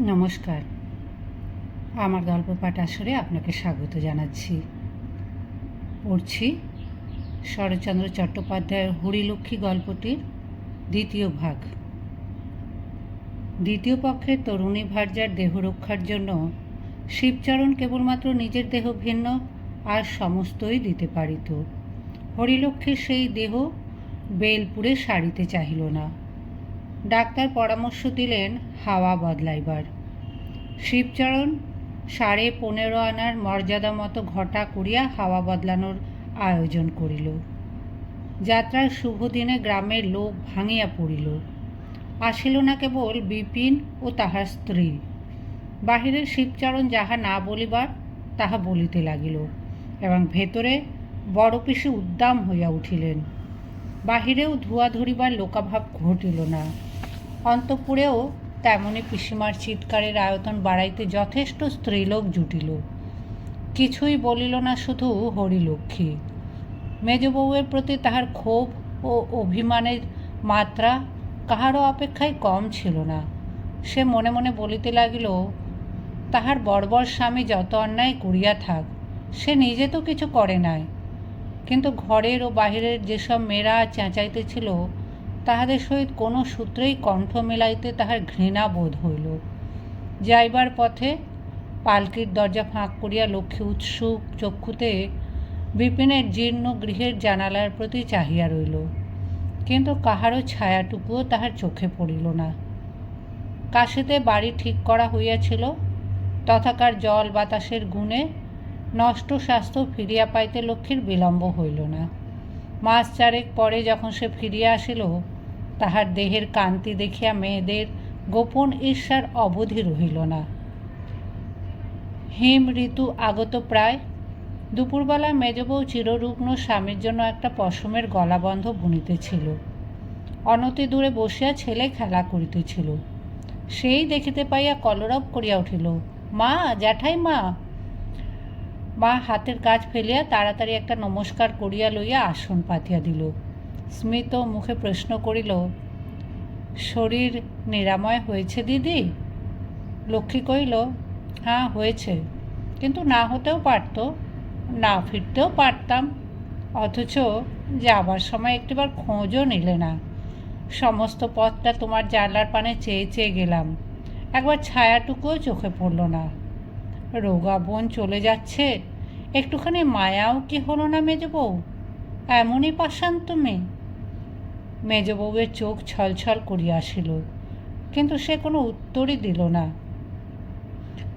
নমস্কার। আমার গল্প পাঠ আসরে আপনাকে স্বাগত জানাচ্ছি। পড়ছি শরৎচন্দ্র চট্টোপাধ্যায়ের হরিলক্ষ্মী গল্পটির দ্বিতীয় ভাগ। দ্বিতীয় পক্ষের তরুণী ভার্যার দেহ রক্ষার জন্য শিবচরণ কেবলমাত্র নিজের দেহ ভিন্ন আর সমস্তই দিতে পারিত। হরিলক্ষ্মীর সেই দেহ বেলপুরে সারিতে চাহিল না। ডাক্তার পরামর্শ দিলেন হাওয়া বদলাইবার। শিবচরণ সাড়ে পনেরো আনার মর্যাদা মতো ঘটা করিয়া হাওয়া বদলানোর আয়োজন করিল। যাত্রার শুভ দিনে গ্রামের লোক ভাঙিয়া পড়িল। আসিল না কেবল বিপিন ও তাহার স্ত্রী। বাহিরের শিবচরণ যাহা না বলিবার, তাহা বলিতে লাগিল এবং ভেতরে বড় পিসি উদ্দাম হইয়া উঠিলেন। বাহিরেও ধোঁয়া ধরিবার লোকাভাব ঘটিল না। অন্তঃপুরেও তেমনি পিসিমার চিৎকারের আয়তন বাড়াইতে যথেষ্ট স্ত্রীলোক জুটিল। কিছুই বলিল না শুধু হরিলক্ষ্মী। মেজ বউয়ের প্রতি তাহার ক্ষোভ ও অভিমানের মাত্রা কাহারও অপেক্ষায় কম ছিল না। সে মনে মনে বলিতে লাগিল, তাহার বর্বর স্বামী যত অন্যায় করিয়া থাক, সে নিজে তো কিছু করে নাই। কিন্তু ঘরের ও বাহিরের যেসব মেয়েরা চেঁচাইতেছিল তাহাদের সহিত কোনো সূত্রেই কণ্ঠ মেলাইতে তাহার ঘৃণা বোধ হইল। যাইবার পথে পালকির দরজা ফাঁক করিয়া লক্ষ্মী উৎসুক চক্ষুতে বিপিনের জীর্ণ গৃহের জানালার প্রতি চাহিয়া রইল। কিন্তু কাহারও ছায়াটুকুও তাহার চোখে পড়িল না। কাশিতে বাড়ি ঠিক করা হইয়াছিল, তথাকার জল বাতাসের গুণে নষ্ট স্বাস্থ্য ফিরিয়া পাইতে লক্ষ্মীর বিলম্ব হইল না। মাস চারেক পরে যখন সে ফিরিয়া আসিল তাহার দেহের কান্তি দেখিয়া মেয়েদের গোপন ঈর্ষার অবধি রহিল না। হিম ঋতু আগত প্রায়। দুপুরবেলা মেজবউ চিররুগ্ন স্বামীর জন্য একটা পশমের গলাবন্ধ বুনিতেছিল। অনতি দূরে বসিয়া ছেলে খেলা করিতেছিল। সেই দেখিতে পাইয়া কলরব করিয়া উঠিল, মা, জ্যাঠাই মা! মা হাতের কাজ ফেলিয়া তাড়াতাড়ি একটা নমস্কার করিয়া লইয়া আসন পাতিয়া দিল। স্মিত মুখে প্রশ্ন করিল, শরীর নিরাময় হয়েছে দিদি? লক্ষ্মী কহিল হ্যাঁ হয়েছে। কিন্তু না হতেও পারত, না ফিরতেও পারতাম। অথচ যাবার সময় একটিবার খোঁজও নিলে না। সমস্ত পথটা তোমার জানলার পানে চেয়ে চেয়ে গেলাম। একবার ছায়াটুকুও চোখে পড়ল না। রোগা বোন চলে যাচ্ছে। একটুখানি মায়াও কি হলো না মেজ বউ এমনই পাশান তুমি। মেজ বউয়ের চোখ ছলছল করিয়া আসিল, কিন্তু সে কোনো উত্তরই দিল না।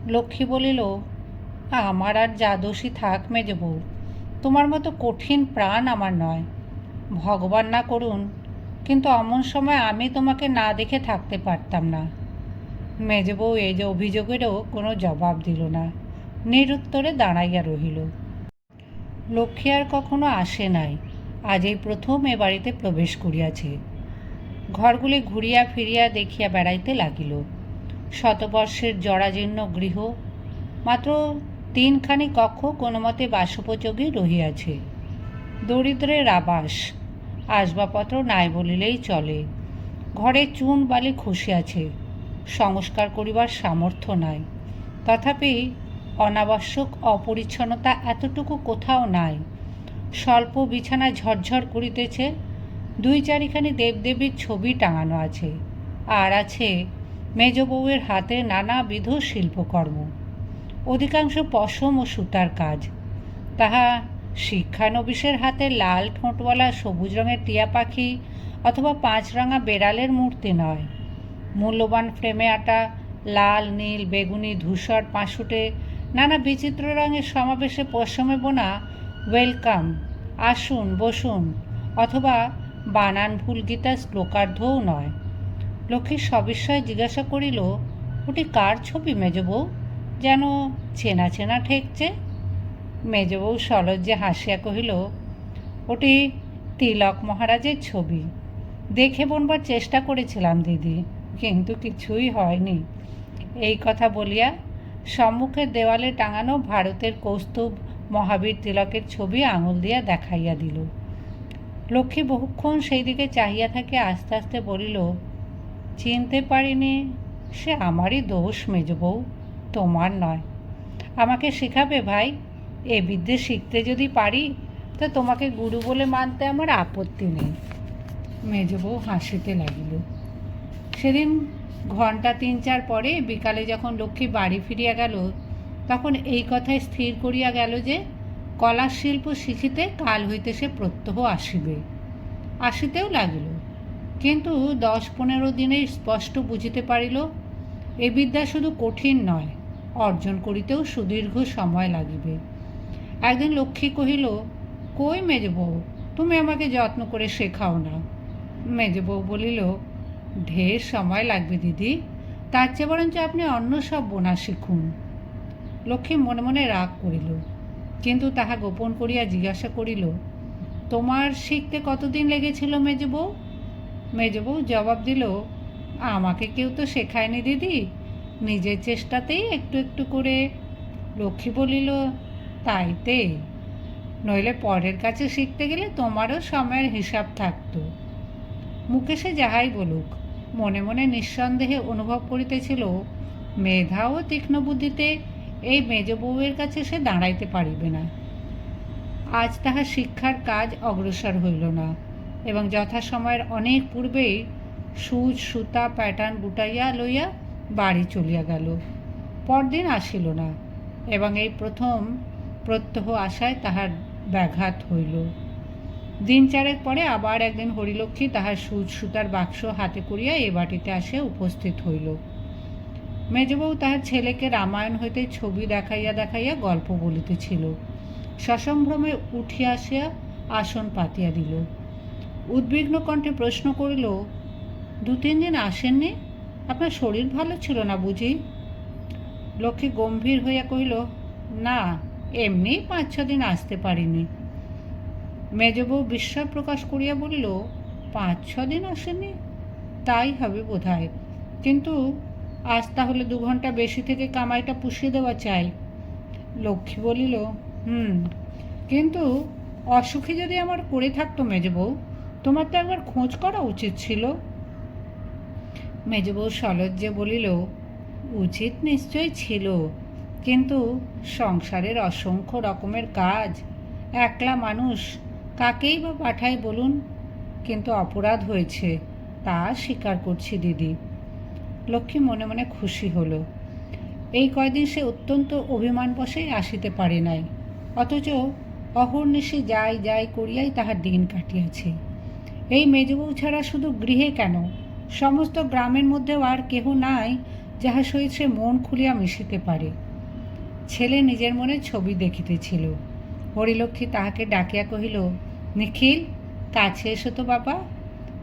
লক্ষ্মী বলিল, আমার আর যা দোষী থাক মেজ বউ তোমার মতো কঠিন প্রাণ আমার নয়। ভগবান না করুন, কিন্তু অমন সময় আমি তোমাকে না দেখে থাকতে পারতাম না। মেজবউ এই যে অভিযোগেরও কোনো জবাব দিল না, নিরুত্তরে দাঁড়াইয়া রহিল। লক্ষ্মী আর কখনো আসে নাই। আজ এই প্রথম এ বাড়িতে প্রবেশ করিয়াছে। ঘরগুলি ঘুরিয়া ফিরিয়া দেখিয়া বেড়াইতে লাগিল। শতবর্ষের জরাজীর্ণ গৃহ, মাত্র তিনখানি কক্ষ কোনো মতে বাসোপযোগী রহিয়াছে। দরিদ্রের আবাস, আসবাবপত্র নাই বলিলেই চলে। ঘরে চুন বালি খসিয়াছে, সংস্কার করিবার সামর্থ্য নাই। তথাপি অনাবশ্যক অপরিচ্ছন্নতা এতটুকু কোথাও নাই। স্বল্প বিছানা ঝরঝর করিতেছে। দুই চারিখানি দেবদেবীর ছবি টাঙানো আছে। আর আছে মেজ বউয়ের হাতে নানাবিধ শিল্পকর্ম। অধিকাংশ পশম ও সুতার কাজ। তাহা শিক্ষানবিশের হাতে লাল ঠোঁটওয়ালা সবুজ রঙের টিয়া পাখি অথবা পাঁচরাঙা বেড়ালের মূর্তি নয়। মূল্যবান ফ্রেমে আটা লাল, নীল, বেগুনি, ধূসর পাঁশুটে নানা বিচিত্র রঙের সমাবেশে পশমে বোনা ওয়েলকাম আসুন, বসুন, অথবা বানান ভুল গীতার শ্লোকার্ধও নয়। লক্ষ্মী সবিস্ময়ে জিজ্ঞাসা করিল, ওটি কার ছবি মেজবউ যেন চেনা চেনা ঠেকছে? মেজবউ সলজ্জে হাসিয়া কহিল, ওটি তিলক মহারাজের ছবি। দেখে বনবার চেষ্টা করেছিলাম দিদি, কিন্তু কিছুই হয়নি। এই কথা বলিয়া সম্মুখের দেওয়ালে টাঙানো ভারতের কৌস্তুভ মহাবীর তিলকের ছবি আঙুল দিয়া দেখাইয়া দিল। লক্ষ্মী বহুক্ষণ সেই দিকে চাহিয়া থাকে, আস্তে আস্তে বলিল, চিনতে পারিনি, সে আমারই দোষ মেজ বউ, তোমার নয়। আমাকে শেখাবে ভাই, এ বিদ্যে শিখতে যদি পারি, তা তোমাকে গুরু বলে মানতে আমার আপত্তি নেই। মেজ বউ হাসিতে লাগিল। সেদিন ঘণ্টা তিন চার পরে বিকালে যখন লক্ষ্মী বাড়ি ফিরিয়া গেল তখন এই কথায় স্থির করিয়া গেল যে কলা শিল্প শিখিতে কাল হইতে সে প্রত্যহ আসিবে। আসিতেও লাগিল। কিন্তু দশ পনেরো দিনেই স্পষ্ট বুঝিতে পারিল, এ বিদ্যা শুধু কঠিন নয়, অর্জন করিতেও সুদীর্ঘ সময় লাগিবে। একদিন লক্ষ্মী কহিল, কই মেজ বউ তুমি আমাকে যত্ন করে শেখাও না। মেজ বউ বলিল, ঢের সময় লাগবে দিদি, তার চেয়ে বরঞ্চ আপনি অন্য সব বোনা শিখুন। লক্ষ্মী মনে মনে রাগ করিল। কিন্তু তাহা গোপন করিয়া জিজ্ঞাসা করিল, তোমার শিখতে কতদিন লেগেছিল মেজ বউ? মেজ বউ জবাব দিল, আমাকে কেউ তো শেখায়নি দিদি। নিজের চেষ্টাতেই একটু একটু করে। লক্ষ্মী বলিল, তাইতে? নইলে পরের কাছে শিখতে গেলে তোমারও সময়ের হিসাব থাকতো। মুকেশে যাহাই বলুক, মনে মনে নিঃসন্দেহে অনুভব করিতেছিল, মেধা ও তীক্ষ্ণ বুদ্ধিতে এই মেজ বউয়ের কাছে সে দাঁড়াইতে পারিবে না। আজ তাহার শিক্ষার কাজ অগ্রসর হইল না এবং যথাসময়ের অনেক পূর্বেই সুচ, সুতা প্যাটার্ন গুটাইয়া লইয়া বাড়ি চলিয়া গেল। পরদিন আসিল না এবং এই প্রথম প্রত্যহ আশায় তাহার ব্যাঘাত হইল। দিন চারেক পরে আবার একদিন হরিলক্ষ্মী তাহার সুচ, সুতার বাক্স হাতে করিয়া এ বাটিতে আসিয়া উপস্থিত হইল। মেজবউ তাহার ছেলেকে রামায়ণ হইতে ছবি দেখাইয়া দেখাইয়া গল্প বলিতেছিল। সসম্ভ্রমে উঠিয়া আসিয়া আসন পাতিয়া দিল। উদ্বিগ্ন কণ্ঠে প্রশ্ন করিল, দু তিন দিন আসেননি? আপনার শরীর ভালো ছিল না বুঝি? লক্ষ্মী গম্ভীর হইয়া কহিল, না, এমনি পাঁচ ছ দিন আসতে পারিনি। মেজবউ বিস্ময় প্রকাশ করিয়া বলিল, পাঁচ ছ দিন আসেনি তাই হবে বোধহয়। কিন্তু আজ তাহলে দু ঘণ্টা বেশি থেকে কামাইটা পুষিয়ে দেওয়া চাই। লক্ষ্মী বলিল, হুম, কিন্তু অসুখী যদি আমার করে থাকতো মেজবউ, তোমার তো একবার খোঁজ করা উচিত ছিল? মেজবউ সলজ্জে বলিল, উচিত নিশ্চয় ছিল, কিন্তু সংসারের অসংখ্য রকমের কাজ, একলা মানুষ কাকেই বা পাঠায় বলুন? কিন্তু অপরাধ হয়েছে, তা স্বীকার করছি দিদি। লক্ষ্মী মনে মনে খুশি হলো। এই কয়দিন সে অত্যন্ত অভিমান বসেই আসিতে পারে নাই, অথচ অহর্নিশি যাই যাই করিয়াই তাহার দিন কাটিয়াছে। এই মেজবউ ছাড়া শুধু গৃহে কেন? সমস্ত গ্রামের মধ্যেও আর কেহ নাই যাহার সহিত সে মন খুলিয়া মিশিতে পারে। ছেলে নিজের মনে ছবি দেখিতেছিল। হরিলক্ষ্মী তাহাকে ডাকিয়া কহিল, নিখিল, কাছে এসো তো বাবা।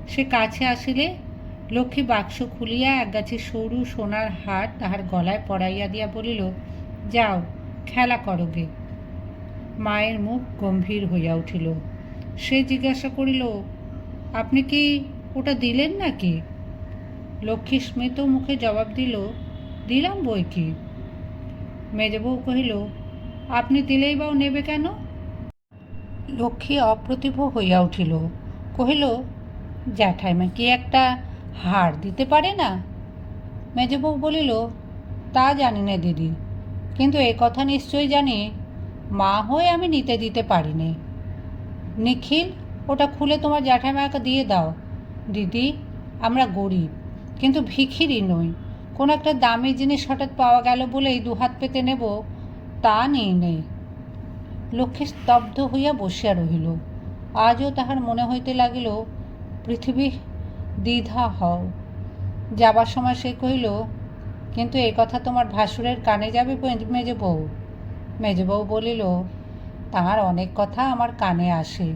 সে কাছে আসিলে লক্ষ্মী বাক্স খুলিয়া একগাছি সরু সোনার হার তাহার গলায় পড়াইয়া দিয়া বলিল, যাও, খেলা করোগে মায়ের মুখ গম্ভীর হইয়া উঠিল। সে জিজ্ঞাসা করিল, আপনি কি ওটা দিলেন নাকি? লক্ষ্মী স্মিত মুখে জবাব দিল, দিলাম বই কি? মেজবউ কহিল, আপনি দিলেই বাও নেবে কেন? লক্ষ্মী অপ্রতিভ হইয়া উঠিল, কহিল, জ্যাঠাইমা, কি একটা হার দিতে পারে না? মেজবউ বলিল, তা জানি না দিদি, কিন্তু এ কথা নিশ্চয়ই জানি, মা হয়ে আমি নিতে দিতে পারিনি। নিখিল, ওটা খুলে তোমার জ্যাঠাইমাকে দিয়ে দাও। দিদি, আমরা গরিব, কিন্তু ভিখিরি নই। কোনো একটা দামি জিনিস হঠাৎ পাওয়া গেল বলেই দুহাত পেতে নেব, তা নেই নেই। লক্ষ্মী স্তব্ধ হইয়া বসিয়া রহিল। আজও তাহার মনে হইতে লাগিল, পৃথিবী দ্বিধা হও। যাবার সময় সে কহিল, কিন্তু এ কথা তোমার ভাসুরের কানে যাবে মেজে বউ বউ বলিল, তার অনেক কথা আমার কানে আসে।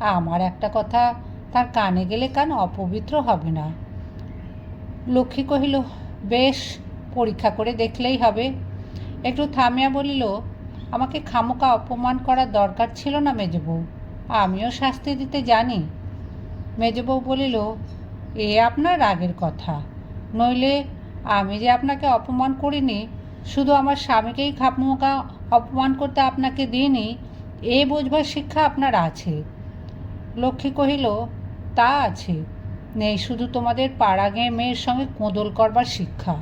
আমার একটা কথা তার কানে গেলে কান অপবিত্র হবে না? লক্ষ্মী কহিল, বেশ, পরীক্ষা করে দেখলেই হবে। একটু থামিয়া বলিল, আমাকে খামোকা অপমান করার দরকার ছিল না মেজবউ। আমিও শাস্তি দিতে জানি। মেজবউ বলিল এ আপনার রাগের কথা। নইলে আমি যে আপনাকে অপমান করিনি, শুধু আমার স্বামীকেই খামোকা অপমান করতে আপনাকে দিইনি, এ বোঝবার শিক্ষা আপনার আছে। লক্ষ্মী কহিল, তা আছে। নেই, শুধু তোমাদের পাড়া গেয়ে মেয়ের সঙ্গে কোঁদল করবার শিক্ষা।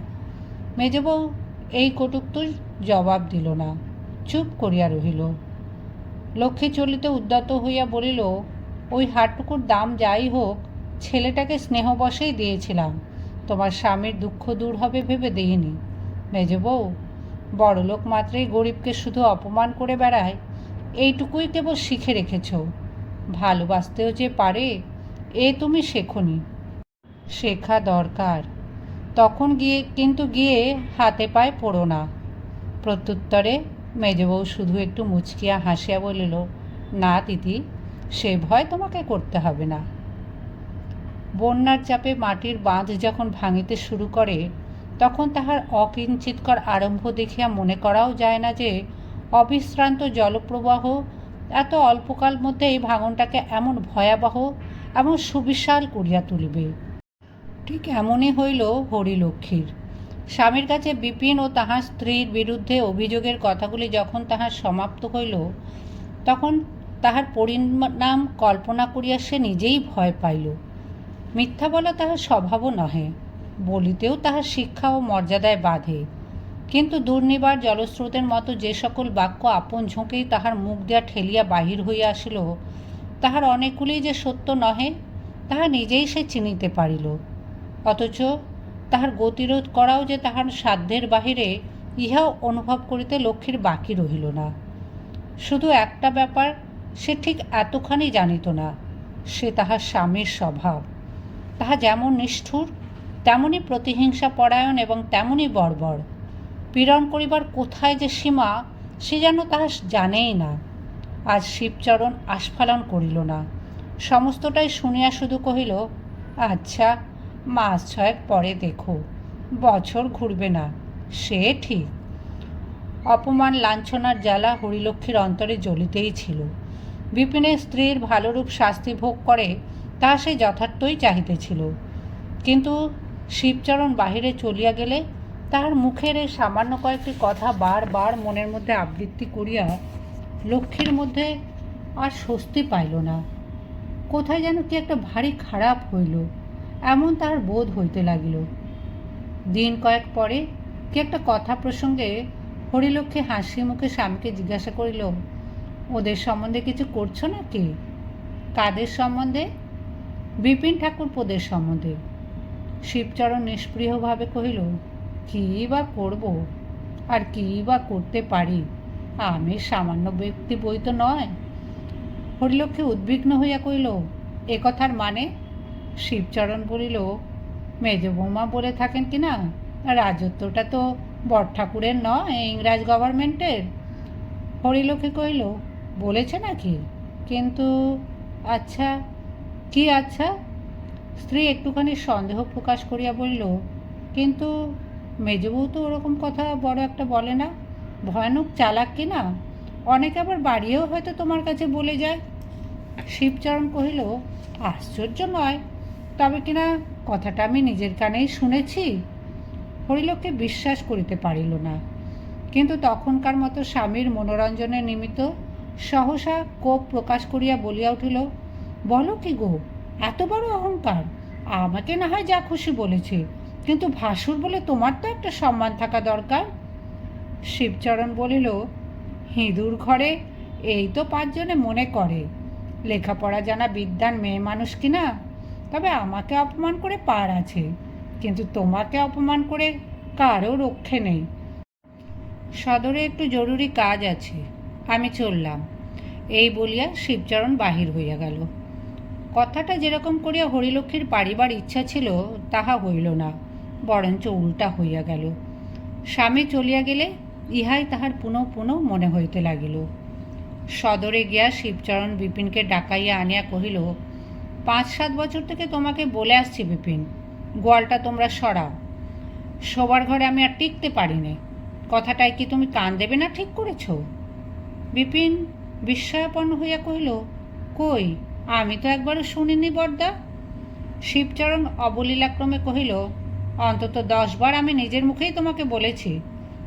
মেজবউ এই কটুক্তির জবাব দিল না, চুপ করিয়া রহিল। লক্ষ্মী চলিতে উদ্যত হইয়া বলিল, ওই হাটটুকুর দাম যাই হোক ছেলেটাকে স্নেহবশেই দিয়েছিলাম। তোমার স্বামীর দুঃখ দূর হবে ভেবে দেইনি মেজবউ বড়লোক মাত্রেই গরিবকে শুধু অপমান করে বেড়ায়, এইটুকুই কেবল শিখে রেখেছ। ভালোবাসতেও যে পারে, এ তুমি শেখনি। শেখা দরকার। তখন গিয়ে, কিন্তু গিয়ে হাতে পায়ে পড়ো না। প্রত্যুত্তরে মেজবউ শুধু একটু মুচকিয়া হাসিয়া বলিল, না দিদি, সে ভয় তোমাকে করতে হবে না। বন্যার চাপে মাটির বাঁধ যখন ভাঙিতে শুরু করে, তখন তাহার অকিঞ্চিতকর আরম্ভ দেখিয়া মনে করাও যায় না যে, অবিশ্রান্ত জলপ্রবাহ, এত অল্পকাল মধ্যে এই ভাঙনটাকে এমন ভয়াবহ, এমন সুবিশাল করিয়া তুলিবে। ঠিক এমনই হইল হরিলক্ষ্মীর। স্বামীর কাছে বিপিন ও তাহার স্ত্রীর বিরুদ্ধে অভিযোগের কথাগুলি যখন তাহার সমাপ্ত হইল, তখন তাহার পরিণাম কল্পনা করিয়া সে নিজেই ভয় পাইল। মিথ্যা বলা তাহার স্বভাবও নহে, বলিতেও তাহার শিক্ষা ও মর্যাদায় বাধে। কিন্তু দুর্নিবার জলস্রোতের মতো যে সকল বাক্য আপন ঝোঁকেই তাহার মুখ দেয়া ঠেলিয়া বাহির হইয়া আসিল, তাহার অনেকগুলি যে সত্য নহে, তাহা নিজেই সে চিনিতে পারিল। অথচ তাহার গতিরোধ করাও যে তাহার সাধ্যের বাহিরে, ইহাও অনুভব করিতে লক্ষ্মীর বাকি রহিল না। শুধু একটা ব্যাপার, সে ঠিক এতখানি জানিত না, সে তাহার স্বামীর স্বভাব। তাহা যেমন নিষ্ঠুর তেমনই প্রতিহিংসা পরায়ণ এবং তেমনই বর্বর। পীড়ন করিবার কোথায় যে সীমা, সে যেন তাহা জানেই না। আজ শিবচরণ আস্ফালন করিল না। সমস্তটাই শুনিয়া শুধু কহিল আচ্ছা মাস ছয়েক পরে দেখো, বছর ঘুরবে না, সে ঠিক। অপমান লাঞ্ছনার জ্বালা হরিলক্ষ্মীর অন্তরে জ্বলিতেই ছিল। বিপিনের স্ত্রীর ভালোরূপ শাস্তি ভোগ করে তা সে যথার্থই চাহিতেছিল। কিন্তু শিবচরণ বাহিরে চলিয়া গেলে তাহার মুখের এই সামান্য কয়েকটি কথা বারবার মনের মধ্যে আবৃত্তি করিয়া লক্ষ্মীর মধ্যে আর স্বস্তি পাইল না। কোথায় যেন কি একটা ভারী খারাপ হইল, এমন তাহার বোধ হইতে লাগিল। দিন কয়েক পরে কি একটা কথা প্রসঙ্গে হরিলক্ষ্মী হাসি মুখে স্বামীকে জিজ্ঞাসা করিল, ওদের সম্বন্ধে কিছু করছ নাকি? কাদের সম্বন্ধে? বিপিন ঠাকুরপোদের সম্বন্ধে। শিবচরণ নিষ্প্রিয়ভাবে কহিল, কী বা করব? আর কী বা করতে পারি? আমি সামান্য ব্যক্তি বই তো নয়। হরিলক্ষ্মী উদ্বিগ্ন হইয়া কহিল, এ কথার মানে? শিবচরণ বলিল, মেজ বৌমা বলে থাকেন কি না? রাজত্বটা তো বড় ঠাকুরের নয়, ইংরাজ গভর্নমেন্টের। হরিলক্ষ্মী কহিল, বলেছে নাকি? কিন্তু আচ্ছা কি আচ্ছা? স্ত্রী একটুখানি সন্দেহ প্রকাশ করিয়া বলিল, কিন্তু মেজবউ তো ওরকম কথা বড় একটা বলে না। ভয়ানক চালাক কি না? অনেকে আবার বাড়িয়েও হয়তো তোমার কাছে বলে যায়। শিবচরণ কহিল, আশ্চর্য নয়। তবে কিনা কথাটা আমি নিজের কানেই শুনেছি? হরিলক্ষ্মী বিশ্বাস করিতে পারিল না। কিন্তু তখনকার মতো স্বামীর মনোরঞ্জনের নিমিত্ত সহসা কোপ প্রকাশ করিয়া বলিয়া উঠিল বলো কি গো, এত বড় অহংকার। আমাকে না হয় যা খুশি বলেছে, কিন্তু ভাসুর বলে তোমার তো একটা সম্মান থাকা দরকার। শিবচরণ বলিল, হিঁদুর ঘরে এই তো পাঁচজনে মনে করে। লেখাপড়া জানা বিদ্যান মেয়ে মানুষ কি না? তবে আমাকে অপমান করে পার আছে, কিন্তু তোমাকে অপমান করে কারও রক্ষে নেই। সদরে একটু জরুরি কাজ আছে, আমি চললাম। এই বলিয়া শিবচরণ বাহির হইয়া গেল। কথাটা যেরকম করিয়া হরিলক্ষ্মীর পারিবার ইচ্ছা ছিল, তাহা হইল না, বরঞ্চ উল্টা হইয়া গেল। স্বামী চলিয়া গেলে ইহাই তাহার পুনঃ পুনঃ মনে হইতে লাগিল। সদরে গিয়া শিবচরণ বিপিনকে ডাকাইয়া আনিয়া কহিল, পাঁচ সাত বছর থেকে তোমাকে বলে আসছি বিপিন, গোয়ালটা তোমরা সরাও। শোবার ঘরে আমি আর টিকতে পারিনি। কথাটায় কি তুমি কান দেবে না ঠিক করেছ? বিপিন বিস্ময়াপন্ন হইয়া কহিল, কই? আমি তো একবারও শুনিনি, বর্দা। শিবচরণ অবলীলাক্রমে কহিল, অন্তত দশবার আমি নিজের মুখেই তোমাকে বলেছি,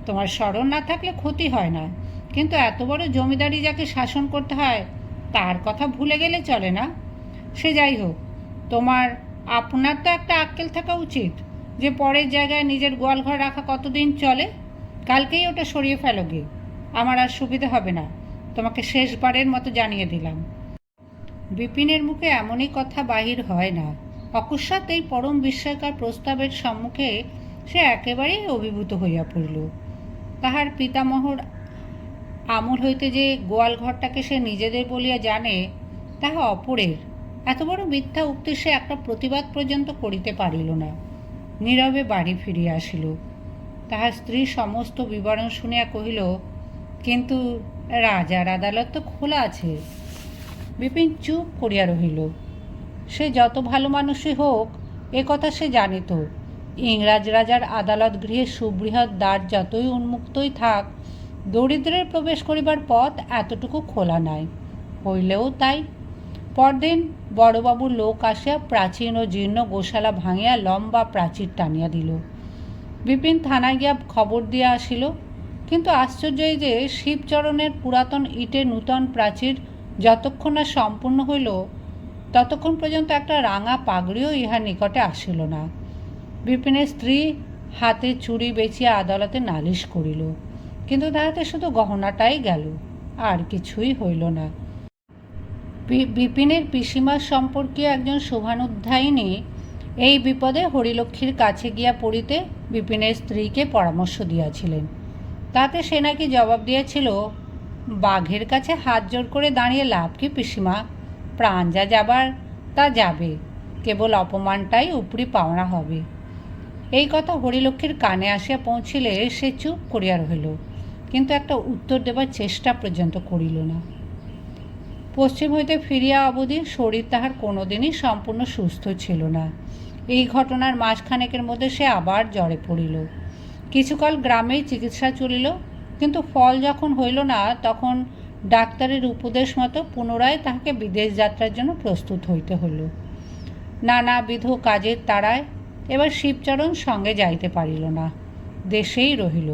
তোমার স্মরণ না থাকলে ক্ষতি হয় না। কিন্তু এত বড় জমিদারি যাকে শাসন করতে হয়, তার কথা ভুলে গেলে চলে না। সে যাই হোক, তোমার, আপনার তো একটা আক্কেল থাকা উচিত, যে পরের জায়গায় নিজের গোয়ালঘর রাখা কতদিন চলে? কালকেই ওটা সরিয়ে ফেলো গে। আমার আর সুবিধা হবে না। তোমাকে শেষবারের মতো জানিয়ে দিলাম। বিপিনের মুখে এমনই কথা বাহির হয় না। অকস্মাৎ এই পরম বিস্ময়কার প্রস্তাবের সম্মুখে সে একেবারেই অভিভূত হইয়া পড়িল। তাহার পিতামহর আমল হইতে যে গোয়াল ঘরটাকে সে নিজেদের বলিয়া জানে, তাহা অপরের। এত বড় মিথ্যা উক্তি সে একটা প্রতিবাদ পর্যন্ত করিতে পারিল না। নীরবে বাড়ি ফিরিয়া আসিল। তাহার স্ত্রী সমস্ত বিবরণ শুনিয়া কহিল, কিন্তু রাজার আদালত তো খোলা আছে। বিপিন চুপ করিয়া রহিল। সে যত ভালো মানুষই হোক, এ কথা সে জানিত। ইংরাজ রাজার আদালত গৃহে সুবৃহৎ দ্বার যতই উন্মুক্তই থাক, দরিদ্রের প্রবেশ করিবার পথ এতটুকু খোলা নাই। হইলেও তাই। পরদিন বড়বাবুর লোক আসিয়া প্রাচীন ও জীর্ণ গোশালা ভাঙিয়া লম্বা প্রাচীর টানিয়া দিল। বিপিন থানায় গিয়া খবর দিয়া আসিল, কিন্তু আশ্চর্য যে শিবচরণের পুরাতন ইটের নূতন প্রাচীর যতক্ষণ না সম্পূর্ণ হইল, ততক্ষণ পর্যন্ত একটা রাঙা পাগড়িও ইহার নিকটে আসিল না। বিপিনের স্ত্রী হাতে চুড়ি বেচিয়া আদালতে নালিশ করিল, কিন্তু তাহাতে শুধু গহনাটাই গেল, আর কিছুই হইল না। বিপিনের পিসিমার সম্পর্কীয় একজন শোভানুধ্যায়িনী এই বিপদে হরিলক্ষ্মীর কাছে গিয়া পড়িতে বিপিনের স্ত্রীকে পরামর্শ দিয়াছিলেন। তাতে সে নাকি জবাব দিয়েছিল বাঘের কাছে হাত জোর করে দাঁড়িয়ে লাভ কি পিসিমা? প্রাণ যা যাবার, তা যাবে। কেবল অপমানটাই উপরি পাওনা হবে। এই কথা হরিলক্ষ্মীর কানে আসিয়া পৌঁছিলে সে চুপ করিয়া রহিল, কিন্তু একটা উত্তর দেবার চেষ্টা পর্যন্ত করিল না। পশ্চিম হইতে ফিরিয়া অবধি শরীর তাহার কোনোদিনই সম্পূর্ণ সুস্থ ছিল না। এই ঘটনার মাসখানেকের মধ্যে সে আবার জ্বরে পড়িল। কিছুকাল গ্রামেই চিকিৎসা চলিল কিন্তু ফল যখন হইল না, তখন ডাক্তারের উপদেশ মতো পুনরায় তাহাকে বিদেশ যাত্রার জন্য প্রস্তুত হইতে হইল। নানাবিধ কাজের তাড়ায় এবার শিবচরণ সঙ্গে যাইতে পারিল না, দেশেই রহিল।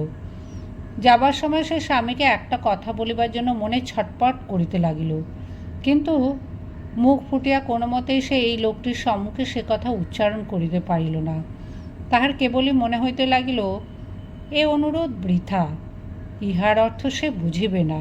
যাবার সময় সে স্বামীকে একটা কথা বলিবার জন্য মনে ছটপট করিতে লাগিল। কিন্তু মুখ ফুটিয়া কোনো মতেই সে এই লোকটির সম্মুখে সে কথা উচ্চারণ করিতে পারিল না। তাহার কেবলই মনে হইতে লাগিল, এ অনুরোধ বৃথা। ইহার অর্থ সে বুঝিবে না।